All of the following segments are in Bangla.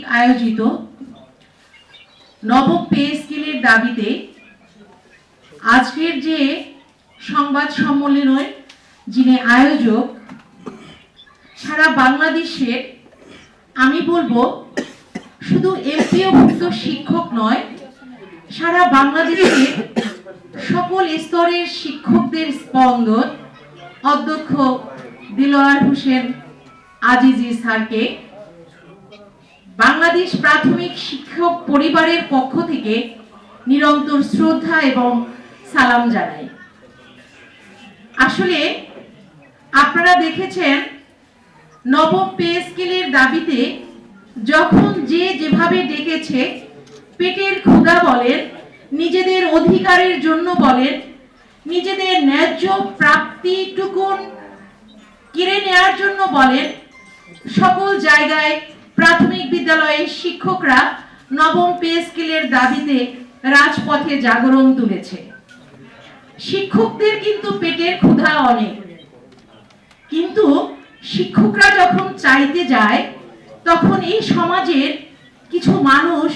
কর্তৃক আয়োজিত নবম পে স্কেলের দাবিতে আজকের যে সংবাদ সম্মেলনের যিনি আয়োজক, সারা বাংলাদেশের, আমি বলব, শুধু এমপিওভুক্ত শিক্ষক নয়, সারা বাংলাদেশের সকল স্তরের শিক্ষকদের স্পন্দন অধ্যক্ষ দিলোয়ার হোসেন আজিজি স্যারকে বাংলাদেশ প্রাথমিক শিক্ষক পরিবারের পক্ষ থেকে নিরন্তর শ্রদ্ধা এবং সালাম জানাই। আসলে আপনারা দেখেছেন, নবম পে স্কেলের দাবিতে যখন যে যেভাবে ডেকেছে, পেটের ক্ষুধা বলেন, নিজেদের অধিকারের জন্য বলেন, নিজেদের ন্যায্য প্রাপ্তিটুকুন কেড়ে নেওয়ার জন্য বলেন, সকল জায়গায় প্রাথমিক বিদ্যালয়ের শিক্ষকরা নবম পে স্কেলের দাবিতে রাজপথে জাগরণ তুলেছে। শিক্ষকদের কিন্তু পেটের ক্ষুধা অনেক। কিন্তু শিক্ষকরা যখন চাইতে যায়, তখন এই সমাজের কিছু মানুষ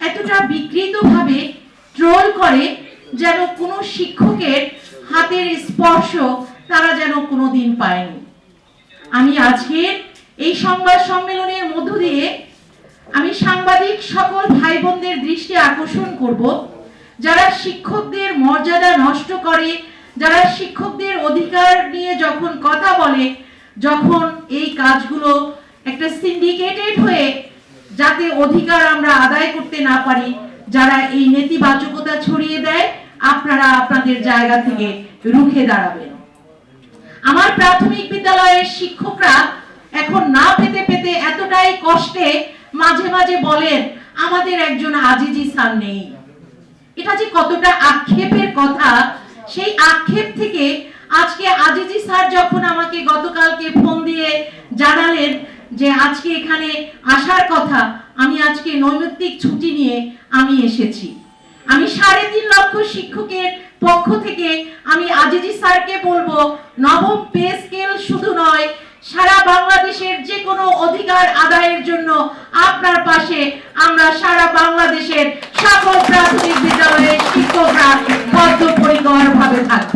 এতটা বিকৃতভাবে ট্রোল করে যেন কোনো শিক্ষকের হাতের স্পর্শ তারা যেন কোনোদিন পায়নি। আমি আজকের এই সংবাদ সম্মেলনের মধ্য দিয়ে আমি সাংবাদিক সকল ভাই বোনদের দৃষ্টি আকর্ষণ করব, যারা শিক্ষকদের মর্যাদা নষ্ট করে, যারা শিক্ষকদের অধিকার নিয়ে যখন কথা বলে, যখন এই কাজগুলো একটা সিন্ডিকেটেড হয়ে যাতে অধিকার আমরা আদায় করতে না পারি, যারা এই নেতিবাচকতা ছড়িয়ে দেয়, আপনারা আপনাদের জায়গা থেকে রুখে দাঁড়াবেন। আমার প্রাথমিক বিদ্যালয়ের শিক্ষকরা এখন না পেতে পেতে এতটাই কষ্টে মাঝে মাঝে বলেন, আমাদের একজন আজিজি স্যার নেই। এটা যে কতটা আক্ষেপের কথা, সেই আক্ষেপ থেকে আজকে আজিজি স্যার যখন আমাকে গতকালকে ফোন দিয়ে জানালেন যে, আজকে এখানে আসার কথা, আমি আজকে নৈমিত্তিক ছুটি নিয়ে আমি এসেছি। আমি সাড়ে তিন লক্ষ শিক্ষকের পক্ষ থেকে আমি আজিজি স্যারকে বলব, নবম পে বাংলাদেশের যে কোনো অধিকার আদায়ের জন্য আপনার পাশে আমরা সারা বাংলাদেশের সকল প্রাথমিক বিদ্যালয়ের শিক্ষকরা বদ্ধপরিকর ভাবে থাকব।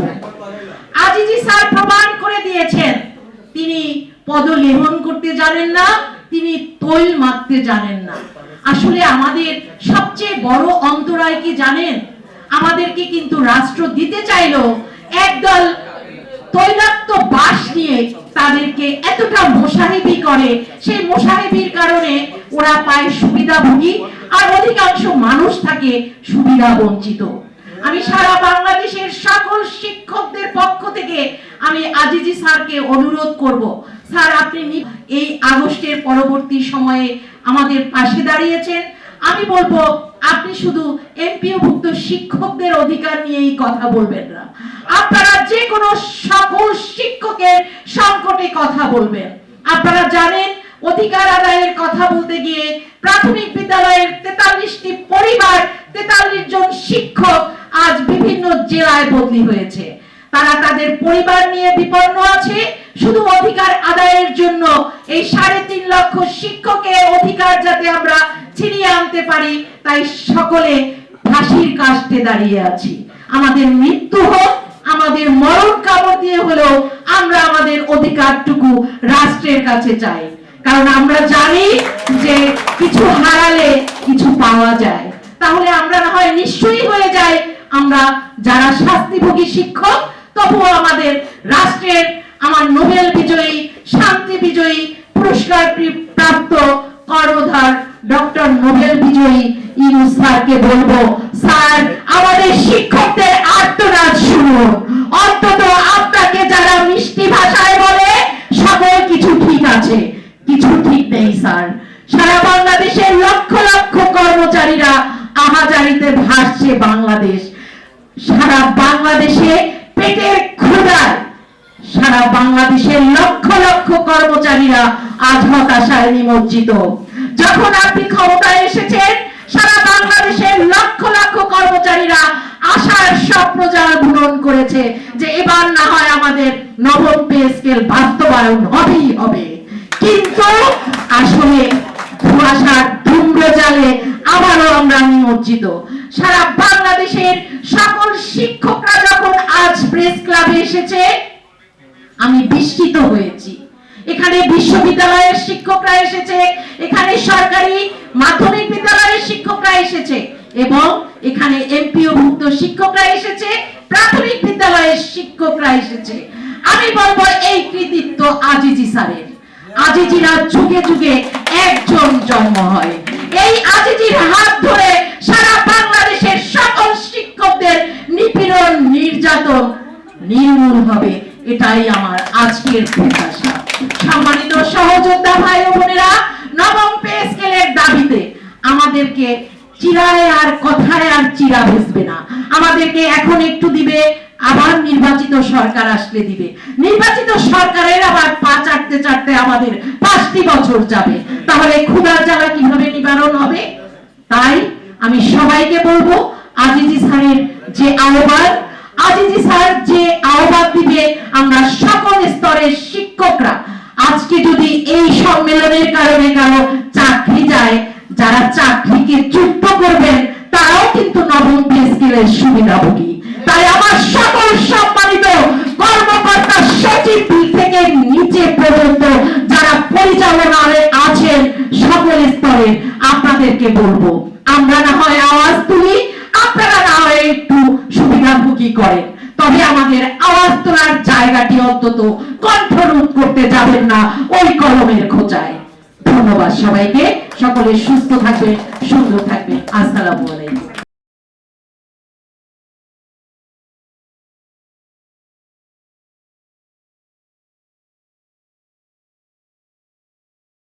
আজিজি স্যার প্রমাণ করে দিয়েছেন, তিনি পদলেহন করতে জানেন না, তিনি তৈল মারতে জানেন না। আসলে আমাদের সবচেয়ে বড় অন্তরায় কি জানেন? আমাদেরকে কিন্তু রাষ্ট্র দিতে চাইলো একদল তৈলাক্ত বাস নিয়ে তাদেরকে এতটা মোসাহেবি করে, সেই মোসাহেবির কারণে ওরা পায় সুবিধাভোগী আর অধিকাংশ মানুষ থাকে সুবিধা বঞ্চিত। আমি সারা বাংলাদেশের সকল শিক্ষকদের পক্ষ থেকে আমি আজিজি স্যারকে অনুরোধ করব, স্যার আপনি এই আগস্টের পরবর্তী সময়ে আমাদের পাশে দাঁড়িয়েছেন আমি বলব, আপনি শুধু এমপিওভুক্ত শিক্ষকদের অধিকার নিয়েই কথা বলবেন না। আপনারা যে কোনো সকল শিক্ষকের সংকটে কথা বলবেন। আপনারা জানেন, অধিকার আদায়ের কথা বলতে গিয়ে প্রাথমিক বিদ্যালয়ের তেতাল্লিশটি পরিবার, তেতাল্লিশ জন শিক্ষক আজ বিভিন্ন জেলায় বদলি হয়েছে। তারা তাদের পরিবার নিয়ে বিপন্ন আছে, শুধু অধিকার আদায়ের জন্য এই সাড়ে তিন লক্ষ শিক্ষকের অধিকার যাতে আমরা ছিনিয়ে আনতে পারি, তাই সকলে ফাঁসির কাষ্টে দাঁড়িয়ে আছি। আমাদের মৃত্যু হোক, আমাদের মরণ কামড় দিয়ে হলেও আমরা আমাদের অধিকারটুকু রাষ্ট্রের কাছে চাই। কারণ আমরা জানি যে কিছু হারালে কিছু পাওয়া যায়। তাহলে আমরা না হয় নিশ্চয়ই হয়ে যায় আমরা যারা শাস্তিভোগী শিক্ষক, তবুও আমাদের রাষ্ট্রের আমার নোবেল বিজয়ী, শান্তি বিজয়ী, পুরস্কার প্রাপ্ত কর্ণধার ডক্টর নোবেল বিজয়ী ইউনুস স্যারকে বলব, স্যার, আমাদের শিক্ষকদের আর্তনাদ শুনুন। অন্তত আপনাকে যারা মিষ্টি ভাষায় বলে, সকল কিছু ঠিক আছে। কিছু ঠিক নেই, স্যার। সারা বাংলাদেশের লক্ষ লক্ষ কর্মচারীরা আহাজারিতে ভাসছে বাংলাদেশ। সারা বাংলাদেশে পেটের ক্ষুধায়। সারা বাংলাদেশের লক্ষ লক্ষ কর্মচারীরা আজ হতাশায় নিমজ্জিত। যখন আপনি ক্ষমতায় এসেছেন সারা বাংলাদেশের লক্ষ লক্ষ কর্মচারীরা আশার স্বপ্ন যারা পূরণ করেছে যে এবার না হয় আমাদের নবম পে স্কেল বাস্তবায়ন হবেই হবে। কিন্তু আসলে আবারও আমরা নিমজ্জিত। সারা বাংলাদেশের সকল শিক্ষকরা যখন আজ প্রেস ক্লাবে এসেছে, আমি বিস্মিত হয়েছি। এখানে বিশ্ববিদ্যালয়ের শিক্ষকরা এসেছে, এখানে সরকারি মাধ্যমিক এবং এখানে এমপিও ভুক্ত শিক্ষকরা এসেছে, প্রাথমিক বিদ্যালয়ের শিক্ষকরা এসেছে। আমি বলব এই কৃতিত্ব আজিজি স্যারের। আজিজিরা যুগে যুগে একজন জন্ম হয়। এই আজিজির হাত ধরে সারা বাংলাদেশের সকল শিক্ষকদের নিপীড়ন, নির্যাতন নির্মূল হবে, এটাই আমার আজকের প্রত্যাশা। সম্মানিত সহযোদ্ধা ভাই বোনেরা, নবম পে স্কেলের দাবিতে আমাদেরকে চিরায় আর কথায় আর চিরা বুঝবে না। আমাদেরকে এখন একটু দিবে, আবার নির্বাচিত সরকার আসলে দিবে। নির্বাচিত সরকারের আবার পা চাটতে চাটতে আমাদের পাঁচটি বছর যাবে। তাহলে ক্ষুধার জ্বালা কীভাবে নিবারণ হবে? তাই আমি সবাইকে বলব, আজিজি স্যারের যে আহ্বান, আজিজি স্যার যে আহ্বান দিবে, আমরা সকল স্তরের শিক্ষকরা, আজকে যদি এই সম্মেলনের কারণে কারও চাকরি যায় যারা চাকরিকে যুক্ত করবেন, তারাও কিন্তু নবম পে স্কেলের সুবিধাভোগী। তাই আমার সকল সম্মানিত কর্মকর্তা সচিব থেকে নিচে পর্যন্ত যারা পরিচালনায় আছেন, সকল স্তরে আপনাদেরকে বলব, আমরা না হয় আওয়াজ তুলি, আপনারা না হয় একটু সুবিধাভোগী করেন। তবে আমাদের আওয়াজ তোলার জায়গাটি অন্তত কণ্ঠরোধ করতে যাবেন না, ওই কলমের খোঁচায় ধন্যবাদ সবাইকে। সকলে সুস্থ থাকবে সুন্দর থাকবে। আসসালামু আলাইকুম।